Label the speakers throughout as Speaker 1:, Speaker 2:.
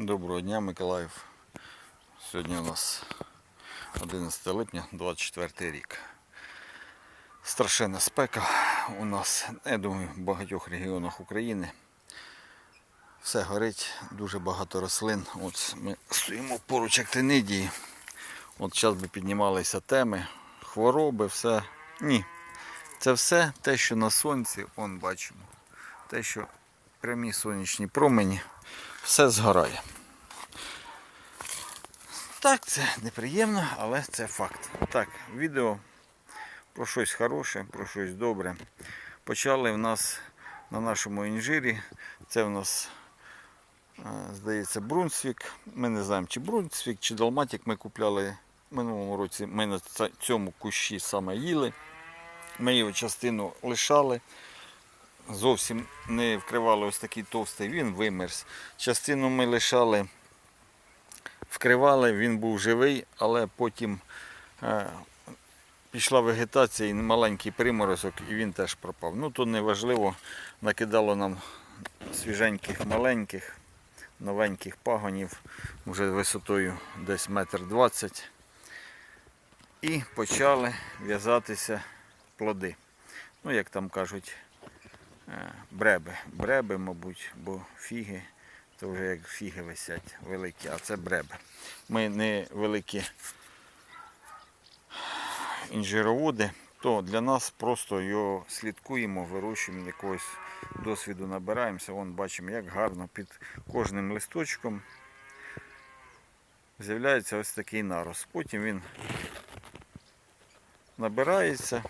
Speaker 1: Доброго дня, Миколаїв. Сьогодні у нас 11 липня, 24 рік. Страшенна спека у нас, я думаю, в багатьох регіонах України. Все горить, дуже багато рослин. От ми стоїмо поруч актинидії. От зараз би піднімалися теми, хвороби, все. Ні. Це все те, що на сонці, он бачимо. Те, що прямі сонячні промені, все згорає. Так, це неприємно, але це факт. Так, відео про щось хороше, про щось добре. Почали в нас на нашому інжирі. Це в нас, е, здається, Брунсвік. Ми не знаємо, чи Брунсвік, чи Далматик ми купляли в минулому році. Ми на цьому кущі саме їли. Ми його частину лишали. Зовсім не вкривали ось такий товстий, він вимерз. Частину ми лишали вкривали, він був живий, але потім е, пішла вегетація і маленький приморозок, і він теж пропав. Ну то не важливо, накидало нам свіженьких, маленьких, новеньких пагонів, вже висотою десь метр двадцять. І почали в'язатися плоди. Ну, як там кажуть, бреби. Бреби, мабуть, бо фіги то вже як фіги висять великі, а це бреби. Ми не великі інжироводи, то для нас просто його слідкуємо, вирощуємо якогось досвіду набираємося. Вон бачимо, як гарно під кожним листочком з'являється ось такий нарост. Потім він набирається.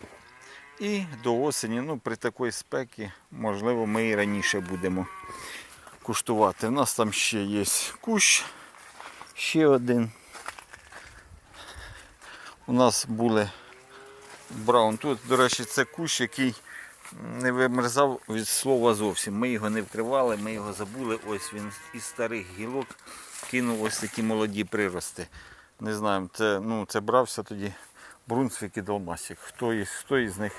Speaker 1: І до осені, ну при такій спекі, можливо, ми і раніше будемо куштувати. У нас там ще є кущ, ще один. У нас були браун. Тут, до речі, це кущ, який не вимерзав від слова зовсім. Ми його не вкривали, ми його забули. Ось він із старих гілок кинув ось такі молоді прирости. Не знаємо, це, ну, це брався тоді Брунсвік і Долмасік. Хто із, хто із них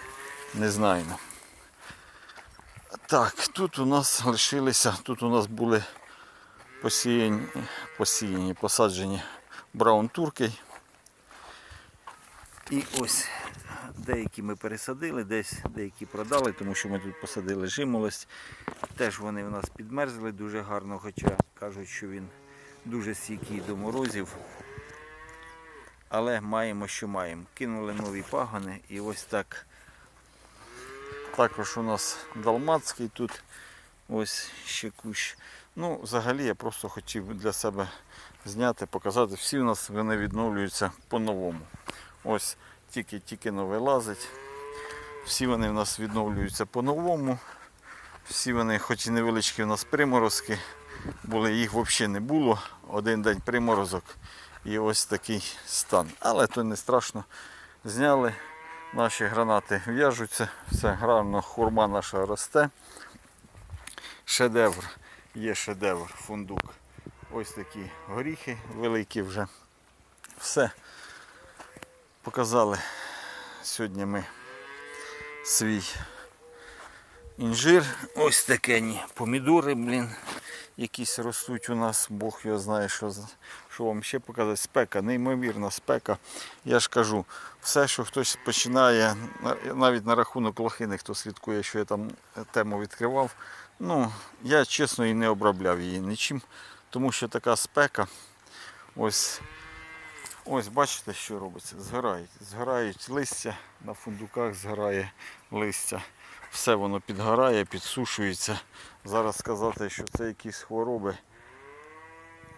Speaker 1: не знаємо. Так, тут у нас лишилися, тут у нас були посіяні, посіяні посаджені браун турки. І ось деякі ми пересадили, десь деякі продали, тому що ми тут посадили жимолость. Теж вони в нас підмерзли дуже гарно, хоча кажуть, що він дуже стійкий до морозів. Але маємо, що маємо. Кинули нові пагони і ось так також у нас далмацький тут ось ще кущ. Ну, взагалі я просто хотів для себе зняти, показати. Всі у нас вони відновлюються по-новому. Ось тільки-тільки нове лазить. Всі вони у нас відновлюються по-новому. Всі вони, хоч і невеличкі у нас приморозки, були, їх взагалі не було. Один день приморозок і ось такий стан. Але то не страшно. Зняли. Наші гранати в'яжуться, все гарно, хурма наша росте. Шедевр, є шедевр, фундук. Ось такі горіхи великі вже. Все. Показали сьогодні ми свій інжир. Ось такі помідори, блін, якісь ростуть у нас, Бог його знає, що, що вам ще показати. Спека, неймовірна спека. Я ж кажу, все, що хтось починає, навіть на рахунок лохини, хто слідкує, що я там тему відкривав. Ну, я чесно і не обробляв її нічим, тому що така спека. Ось, ось бачите, що робиться? Згорають. Згорають листя, на фундуках згорає листя. Все воно підгорає, підсушується. Зараз сказати, що це якісь хвороби,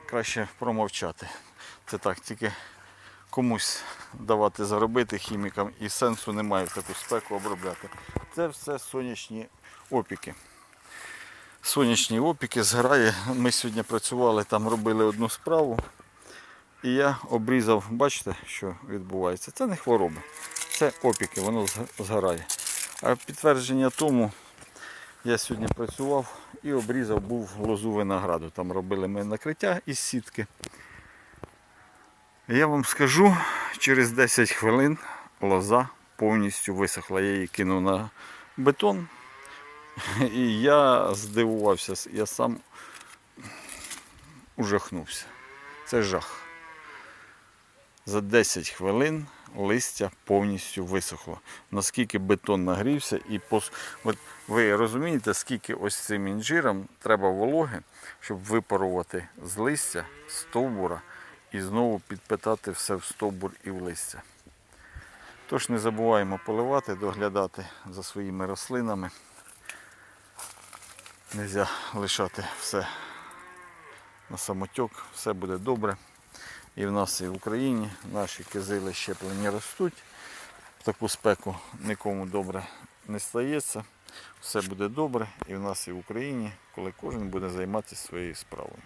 Speaker 1: краще промовчати. Це так, тільки комусь давати заробити хімікам і сенсу немає в таку спеку обробляти. Це все сонячні опіки. Сонячні опіки зграє. Ми сьогодні працювали, там робили одну справу. І я обрізав, бачите, що відбувається. Це не хвороби, це опіки, воно згорає. А підтвердження тому, я сьогодні працював і обрізав був лозу винограду. Там робили ми накриття із сітки. Я вам скажу, через 10 хвилин лоза повністю висохла. Я її кинув на бетон. І я здивувався. Я сам ужахнувся. Це жах. За 10 хвилин листя повністю висохло. Наскільки бетон нагрівся і пос... От ви розумієте, скільки ось цим інжирам треба вологи, щоб випарувати з листя стовбура і знову підпитати все в стовбур і в листя. Тож не забуваємо поливати, доглядати за своїми рослинами. Нельзя лишати все на самотек, все буде добре. І в нас, і в Україні наші кизили щеплені ростуть. В таку спеку нікому добре не стається. Все буде добре і в нас, і в Україні, коли кожен буде займатися своєю справою.